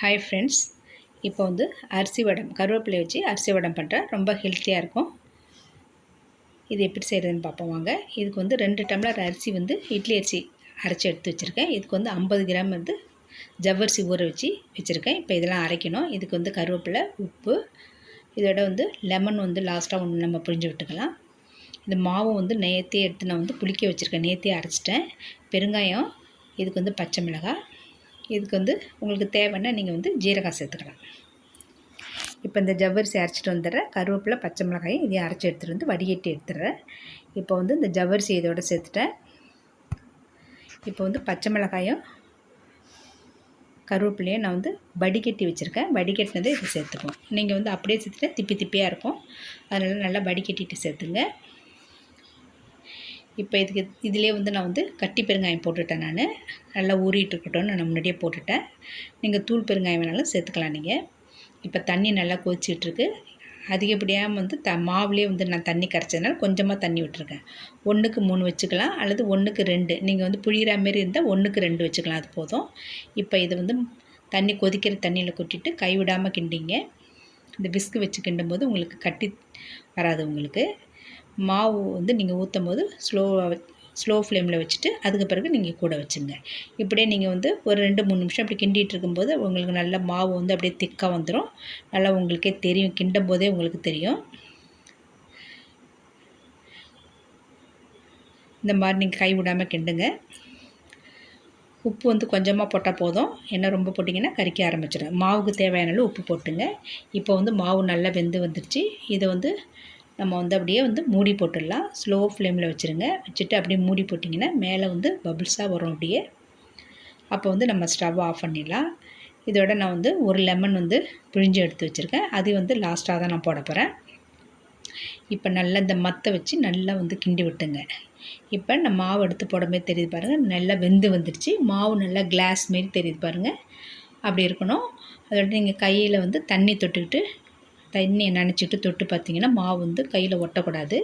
Hi friends இப்போ வந்து அரிசி வடம் கருவேப்பிலை வச்சு அரிசி வடம் பண்ணுறேன் ரொம்ப ஹெல்த்தியாக இருக்கும். இது எப்படி செய்கிறதுன்னு பார்ப்போம் வாங்க. இதுக்கு வந்து ரெண்டு டம்ளர் அரிசி வந்து இட்லி அரிசி அரைச்சி எடுத்து வச்சுருக்கேன். இதுக்கு வந்து ஐம்பது கிராம் வந்து ஜவ்வரிசி ஊற வச்சு வச்சுருக்கேன். இப்போ இதெல்லாம் அரைக்கணும். இதுக்கு வந்து கருவேப்பிலை உப்பு இதோட வந்து லெமன் வந்து லாஸ்ட்டாக ஒன்று நம்ம புரிஞ்சு விட்டுக்கலாம். இந்த மாவு வந்து நேற்றே எடுத்து நான் வந்து புளிக்க வச்சுருக்கேன். நேற்றே அரைச்சிட்டேன். பெருங்காயம் இதுக்கு வந்து பச்சை மிளகாய் இதுக்கு வந்து உங்களுக்கு தேவைன்னா நீங்கள் வந்து ஜீரகம் சேர்த்துக்கலாம். இப்போ இந்த ஜவ்வரிசி அரைச்சிட்டு வந்துடுறேன். கருவேப்பிலை பச்சை மிளகாயும் இதையும் அரைச்சி எடுத்துகிட்டு வந்து வடிகட்டி எடுத்துடுறேன். இப்போ வந்து இந்த ஜவ்வரிசி இதோட சேர்த்துட்டேன். இப்போ வந்து பச்சை மிளகாயும் கருவேப்பிலையும் நான் வந்து வடிகட்டி வச்சுருக்கேன். வடிகட்டினதை இதை சேர்த்துக்குவோம். நீங்கள் வந்து அப்படியே சேர்த்துட்டேன் திப்பி திப்பியாக இருக்கும். அதனால் நல்லா வடிகட்டிட்டு சேர்த்துங்க. இப்போ இதுக்கு இதிலே வந்து நான் வந்து கட்டி பெருங்காயம் போட்டுட்டேன் நான். நல்லா ஊறிட்டு இருக்கட்டும்னு நான் முன்னாடியே போட்டுட்டேன். நீங்கள் தூள் பெருங்காயம் வேணாலும் சேர்த்துக்கலாம் நீங்கள் இப்போ தண்ணி நல்லா கொதிச்சிட்ருக்கு. அதிகப்படியாக வந்து த மாவுலேயே வந்து நான் தண்ணி கரைச்சதுனால கொஞ்சமாக தண்ணி விட்டுருக்கேன். ஒன்றுக்கு மூணு வச்சுக்கலாம் அல்லது ஒன்றுக்கு ரெண்டு. நீங்கள் வந்து புழிகிற மாரி இருந்தால் ஒன்றுக்கு ரெண்டு வச்சுக்கலாம் அது போதும். இப்போ இதை வந்து தண்ணி கொதிக்கிற தண்ணியில் கொட்டிட்டு கைவிடாமல் கிண்டிங்க. இந்த பிஸ்கு வச்சு கிண்டும் போது உங்களுக்கு கட்டி வராது உங்களுக்கு. மாவு வந்து நீங்கள் ஊற்றும் போது ஸ்லோவாக ஸ்லோ ஃப்ளேமில் வச்சுட்டு அதுக்கு பிறகு நீங்கள் கூட வச்சுங்க இப்படியே நீங்கள் வந்து ஒரு ரெண்டு மூணு நிமிஷம் அப்படி கிண்டிகிட்டு இருக்கும்போது உங்களுக்கு நல்ல மாவு வந்து அப்படியே திக்காக வந்துடும் நல்லா உங்களுக்கே தெரியும் கிண்டும் போதே உங்களுக்கு தெரியும். இந்த மாதிரி நீங்கள் கை விடாமல் கிண்டுங்க. உப்பு வந்து கொஞ்சமாக போட்டால் போதும். என்ன ரொம்ப போட்டிங்கன்னா கறிக்க ஆரம்பிச்சிடும் மாவுக்கு தேவையான உப்பு போட்டுங்க. இப்போ வந்து மாவு நல்லா வெந்து வந்துடுச்சு இதை வந்து நம்ம வந்து அப்படியே வந்து மூடி போட்டுடலாம். ஸ்லோ ஃப்ளேமில் வச்சுருங்க. வச்சுட்டு அப்படியே மூடி போட்டிங்கன்னா மேலே வந்து பபுள்ஸாக வரும் அப்படியே. அப்போ வந்து நம்ம ஸ்டவ் ஆஃப் பண்ணிடலாம். இதோட நான் வந்து ஒரு லெமன் வந்து பிழிஞ்சு எடுத்து வச்சுருக்கேன். அது வந்து லாஸ்ட்டாக தான் நான் போட போகிறேன் இப்போ நல்லா இந்த மத்தை வச்சு நல்லா வந்து கிண்டி விட்டுங்க. இப்போ நான் மாவு எடுத்து போடமே தெரியுது பாருங்கள் நல்லா வெந்து வந்துடுச்சு மாவு நல்லா கிளாஸ் மாரி தெரியுது பாருங்கள் அப்படி இருக்கணும். அதோட நீங்கள் கையில் வந்து தண்ணி தொட்டுக்கிட்டு தண்ணியை நினச்சிட்டு தொட்டு பார்த்தீங்கன்னா மாவு வந்து கையில் ஒட்டக்கூடாது.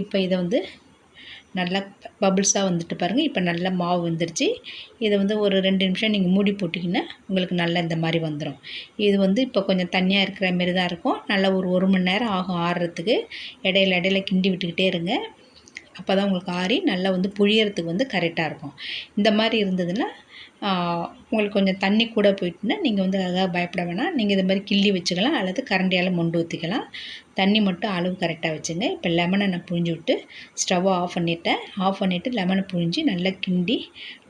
இப்போ இதை வந்து நல்லா பபுள்ஸாக வந்துட்டு பாருங்கள் இப்போ நல்லா மாவு வந்துடுச்சு இதை வந்து ஒரு ரெண்டு நிமிஷம் நீங்கள் மூடி போட்டிங்கன்னா உங்களுக்கு நல்லா இந்த மாதிரி வந்துடும் இது வந்து இப்போ கொஞ்சம் தண்ணியாக இருக்கிற மாரி தான் இருக்கும். நல்லா ஒரு ஒரு மணி நேரம் ஆகும் ஆறுறதுக்கு. இடையில இடையில கிண்டி விட்டுக்கிட்டே இருங்க. அப்போ தான் உங்களுக்கு ஆறி நல்லா வந்து புழியறதுக்கு வந்து கரெக்டாக இருக்கும். இந்த மாதிரி இருந்ததுன்னா உங்களுக்கு கொஞ்சம் தண்ணி கூட போயிட்டுன்னா நீங்கள் வந்து அதாக பயப்பட வேணாம். நீங்கள் இது மாதிரி கிள்ளி வச்சுக்கலாம் அல்லது கரண்டியால் மொண்டு ஊற்றிக்கலாம் தண்ணி மட்டும் அளவு கரெக்டாக வச்சுங்க. இப்போ லெமனை நான் புழிஞ்சு விட்டு ஸ்டவ்வை ஆஃப் பண்ணிவிட்டேன் ஆஃப் பண்ணிவிட்டு லெமனை புழிஞ்சு நல்லா கிண்டி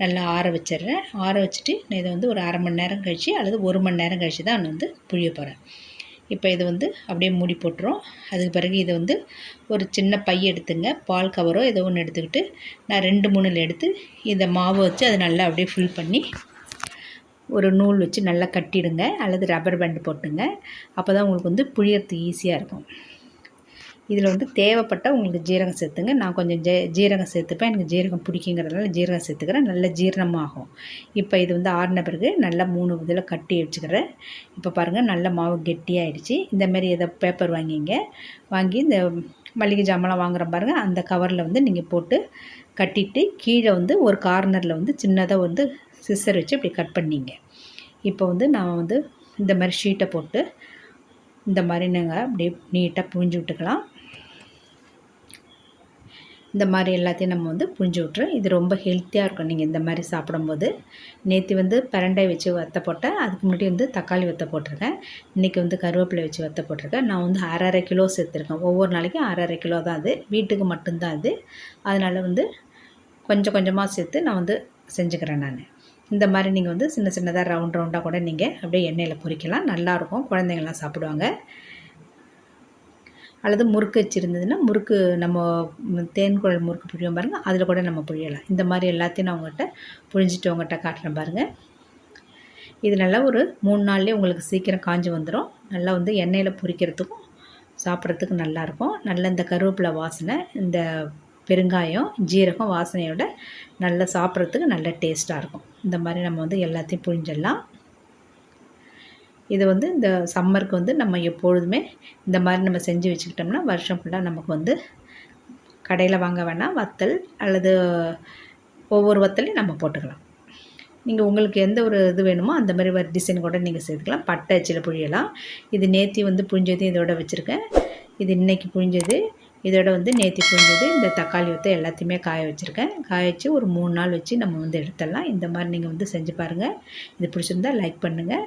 நல்லா ஆற வச்சிடுறேன். ஆற வச்சுட்டு நான் இதை வந்து ஒரு அரை மணி நேரம் கழித்து அல்லது ஒரு மணி நேரம் கழித்து தான் நான் வந்து புழிய போகிறேன் இப்போ இதை வந்து அப்படியே மூடி போட்டுரும் அதுக்கு பிறகு இதை வந்து ஒரு சின்ன பை எடுத்துங்க. பால் கவரோ ஏதோ ஒன்று எடுத்துக்கிட்டு நான் ரெண்டு மூணில் எடுத்து இந்த மாவு வச்சு அதை நல்லா அப்படியே ஃபில் பண்ணி ஒரு நூல் வச்சு நல்லா கட்டிடுங்க. அல்லது ரப்பர் பேண்டு போட்டுங்க. அப்போ தான் உங்களுக்கு வந்து புழியறது ஈஸியாக இருக்கும். இதில் வந்து தேவைப்பட்டால் உங்களுக்கு ஜீரகம் சேர்த்துங்க. நான் கொஞ்சம் ஜே ஜீரகம் சேர்த்துப்பேன். எனக்கு ஜீரகம் பிடிக்குங்கிறதுனால ஜீரகம் சேர்த்துக்கிறேன். நல்ல ஜீரணமாகும். இப்போ இது வந்து ஆறின பிறகு நல்லா மூணு இதில் கட்டி வச்சுக்கிறேன். இப்போ பாருங்கள் நல்ல மாவு கெட்டியாகிடுச்சு இந்தமாரி எதை பேப்பர் வாங்கிங்க. வாங்கி இந்த மளிகை ஜாமெல்லாம் வாங்குகிற பாருங்கள் அந்த கவரில் வந்து நீங்கள் போட்டு கட்டிட்டு கீழே வந்து ஒரு கார்னரில் வந்து சின்னதாக வந்து சிஸ்ஸர் வச்சு இப்படி கட் பண்ணிங்க. இப்போ வந்து நான் வந்து இந்த மாதிரி ஷீட்டை போட்டு இந்த மாதிரி நாங்கள் அப்படியே நீட்டாக புழிஞ்சு விட்டுக்கலாம். இந்த மாதிரி எல்லாத்தையும் நம்ம வந்து புரிஞ்சு விட்றோம் இது ரொம்ப ஹெல்த்தியாக இருக்கும். நீங்கள் இந்த மாதிரி சாப்பிடும்போது. நேற்று வந்து பரண்டை வச்சு வத்த போட்டேன். அதுக்கு முன்னாடி வந்து தக்காளி வத்த போட்டிருக்கேன். இன்றைக்கி வந்து கருவேப்பிலை வச்சு வத்த போட்டிருக்கேன். நான் வந்து அரை அரை கிலோ சேர்த்துருக்கேன். ஒவ்வொரு நாளைக்கும் அரை அரை கிலோ தான் அது. வீட்டுக்கு மட்டும்தான் அது. அதனால் வந்து கொஞ்சம் கொஞ்சமாக சேர்த்து நான் வந்து செஞ்சுக்கிறேன் நான். இந்த மாதிரி நீங்கள் வந்து சின்ன சின்னதாக ரவுண்ட் ரவுண்டாக கூட நீங்கள் அப்படியே எண்ணெயில் பொரிக்கலாம் நல்லாயிருக்கும் குழந்தைங்கள்லாம் சாப்பிடுவாங்க. அல்லது முறுக்கு வச்சுருந்ததுன்னா முறுக்கு நம்ம தேன் குழல் முறுக்கு புழியும் பாருங்கள் அதில் கூட நம்ம புழியலாம். இந்த மாதிரி எல்லாத்தையும் நான் உங்கள்கிட்ட புழிஞ்சிட்டு உங்கள்கிட்ட காட்டுறேன் பாருங்கள் இது நல்லா ஒரு மூணு நாள்லேயே உங்களுக்கு சீக்கிரம் காஞ்சி வந்துடும் நல்லா வந்து எண்ணெயில் பொரிக்கிறதுக்கும் சாப்பிட்றதுக்கு நல்லாயிருக்கும் நல்ல இந்த கருவேப்பிலை வாசனை இந்த பெருங்காயம் ஜீரகம் வாசனையோட நல்லா சாப்பிட்றதுக்கு நல்ல டேஸ்ட்டாக இருக்கும். இந்த மாதிரி நம்ம வந்து எல்லாத்தையும் புழிஞ்சிடலாம். இது வந்து இந்த சம்மருக்கு வந்து நம்ம எப்பொழுதுமே இந்த மாதிரி நம்ம செஞ்சு வச்சுக்கிட்டோம்னா வருஷம் ஃபுல்லாக நமக்கு வந்து கடையில் வாங்க வேணாம் வத்தல் அல்லது ஒவ்வொரு வத்தலையும் நம்ம போட்டுக்கலாம். நீங்கள் உங்களுக்கு எந்த ஒரு இது வேணுமோ அந்த மாதிரி ஒரு டிசைன் கூட நீங்கள் சேர்த்துக்கலாம் பட்டை அச்சில் புழியலாம் இது நேத்தி வந்து புழிஞ்சது இதோட வச்சுருக்கேன். இது இன்றைக்கி புழிஞ்சது இதோட வந்து நேத்தி புழிஞ்சது இந்த தக்காளி ஊற்ற எல்லாத்தையுமே காய வச்சுருக்கேன். காய வச்சு ஒரு மூணு நாள் வச்சு நம்ம வந்து எடுத்துடலாம். இந்த மாதிரி நீங்கள் வந்து செஞ்சு பாருங்கள் இது பிடிச்சிருந்தா லைக் பண்ணுங்கள்